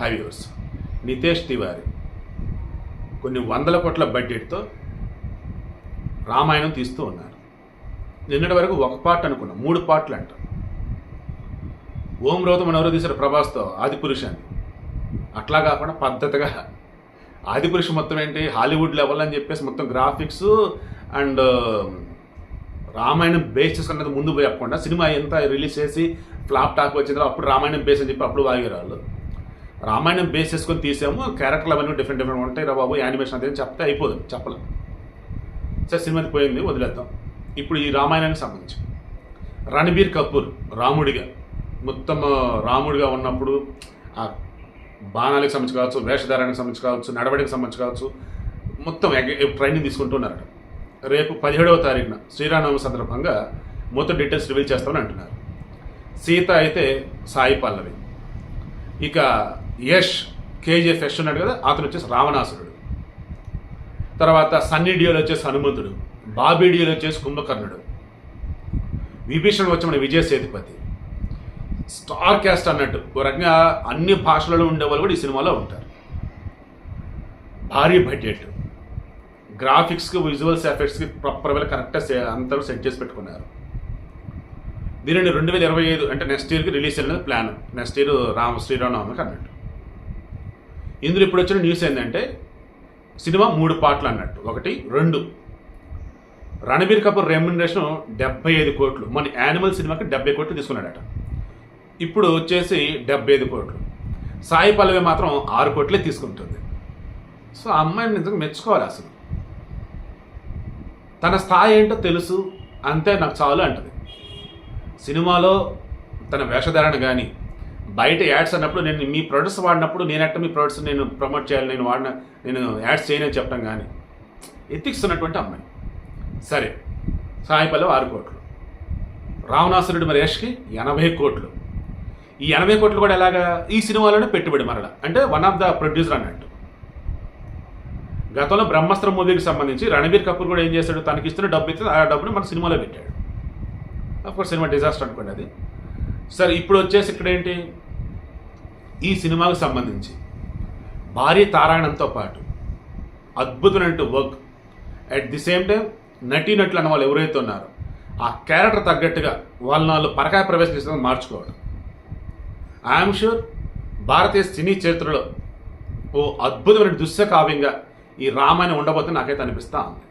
హైవ్యూర్స్ నితేష్ తివారి కొన్ని వందల కోట్ల బడ్జెట్తో రామాయణం తీస్తూ ఉన్నారు. నిన్నటి వరకు ఒక పార్ట్ అనుకున్నాం. మూడు పార్ట్లు అంట. ఓం రోతం ఎవరో తీశారు ప్రభాస్తో ఆది పురుషాన్ని అట్లా కాకుండా పద్ధతిగా ఆదిపురుష మొత్తం ఏంటి? హాలీవుడ్ లెవెల్ అని చెప్పేసి మొత్తం graphics and um, Ramayanam base చేసుకున్నది ముందు పోయకుండా సినిమా ఎంత రిలీజ్ చేసి ఫ్లాప్ టాక్ వచ్చిందో అప్పుడు రామాయణం బేస్ అని చెప్పి అప్పుడు వాగేరాళ్ళు రామాయణం బేస్ చేసుకొని తీసాము. క్యారెక్టర్లు అవన్నీ డిఫరెంట్ డిఫరెంట్ ఉంటాయి. రా బాబు యానిమేషన్ అదే చెప్తే అయిపోదు. చెప్పలేం. సరే సినిమాకి పోయింది వదిలేద్దాం. ఇప్పుడు ఈ రామాయణానికి సంబంధించి. రణబీర్ కపూర్ రాముడిగా. మొత్తం రాముడిగా ఉన్నప్పుడు ఆ బాణాలకు సంబంధించి కావచ్చు వేషధారానికి సంబంధించి కావచ్చు నడవడికి సంబంధించి కావచ్చు మొత్తం ట్రైనింగ్ తీసుకుంటున్నారట. రేపు పదిహేడవ తారీఖున శ్రీరామనవమి సందర్భంగా మొత్తం డీటెయిల్స్ రివీల్ చేస్తామని అంటున్నారు. సీత అయితే సాయి పల్లవి. ఇక యష్ కేజీఎఫ్ యష్ ఉన్నాడు కదా అతను వచ్చేసి రావణాసురుడు. తర్వాత సన్నీ డియోలు వచ్చేసి హనుమంతుడు బాబీ డియోలు వచ్చేసి కుంభకర్ణుడు. విభీషణ్ వచ్చి మన విజయ సేతుపతి. స్టార్ క్యాస్ట్ అన్నట్టు ఓ రకంగా అన్ని భాషలలో ఉండే వాళ్ళు కూడా ఈ సినిమాలో ఉంటారు. భారీ బడ్జెట్. గ్రాఫిక్స్కి విజువల్స్ ఎఫెక్ట్స్కి ప్రాపర్ వేళ కరెక్ట్గా అంతా సెట్ చేసి పెట్టుకున్నారు. దీనిని రెండు వేల ఇరవై ఐదు అంటే నెక్స్ట్ ఇయర్కి రిలీజ్ అనేది ప్లాన్ నెక్స్ట్ ఇయర్ రామ శ్రీరామనవమికి అన్నట్టు. ఇందులో ఇప్పుడు వచ్చిన న్యూస్ ఏంటంటే సినిమా మూడు పాటలు అన్నట్టు. ఒకటి రెండు. రణబీర్ కపూర్ రెమ్యునరేషన్ డెబ్బై ఐదు కోట్లు. మన యానిమల్ సినిమాకి డెబ్బై కోట్లు తీసుకున్నాడట. ఇప్పుడు వచ్చేసి డెబ్బై ఐదు కోట్లు. సాయి పల్లవి మాత్రం ఆరు కోట్లే తీసుకుంటుంది. సో ఆ అమ్మాయిని నిజంగా మెచ్చుకోవాలి అసలు. తన స్థాయి ఏంటో తెలుసు. అంతే నాకు చాలు అంటది. సినిమాలో తన వేషధారణ కానీ బయట యాడ్స్ అన్నప్పుడు నేను మీ ప్రొడక్ట్స్ వాడినప్పుడు నేను మీ ప్రొడక్ట్స్ నేను ప్రమోట్ చేయాలి నేను వాడిన నేను యాడ్స్ చేయనని చెప్పడం కానీ ఎథిక్స్ ఉన్నటువంటి అమ్మాయి. సరే సాయి పల్లవి ఆరు కోట్లు. రావణాసురుడు మరి యష్కి ఎనభై కోట్లు. ఈ ఎనభై కోట్లు కూడా ఎలాగా ఈ సినిమాలోనే పెట్టుబడి మరల. అంటే వన్ ఆఫ్ ద ప్రొడ్యూసర్ అన్నట్టు. గతంలో బ్రహ్మాస్త్ర మూవీకి సంబంధించి రణబీర్ కపూర్ కూడా ఏం చేశాడు? తనకి ఇస్తున్న డబ్బు ఇస్తే ఆ డబ్బుని మన సినిమాలో పెట్టాడు. అఫ్కోర్స్ సినిమా డిజాస్టర్ అనుకోండి అది. సరే ఇప్పుడు వచ్చేసి ఇక్కడ ఏంటి? ఈ సినిమాకు సంబంధించి. భారీ తారాయణంతో పాటు అద్భుతమైన work at the same time నటీనటులు అన్న వాళ్ళు ఎవరైతే ఉన్నారో ఆ క్యారెక్టర్ తగ్గట్టుగా వాళ్ళ వాళ్ళు పరకాయ ప్రవేశం మార్చుకోవడం. ఐఎమ్ షూర్ భారతీయ సినీ చరిత్రలో ఓ అద్భుతమైన దృశ్య కావ్యంగా ఈ రామాయణం ఉండబోతే నాకైతే అనిపిస్తా ఉంది.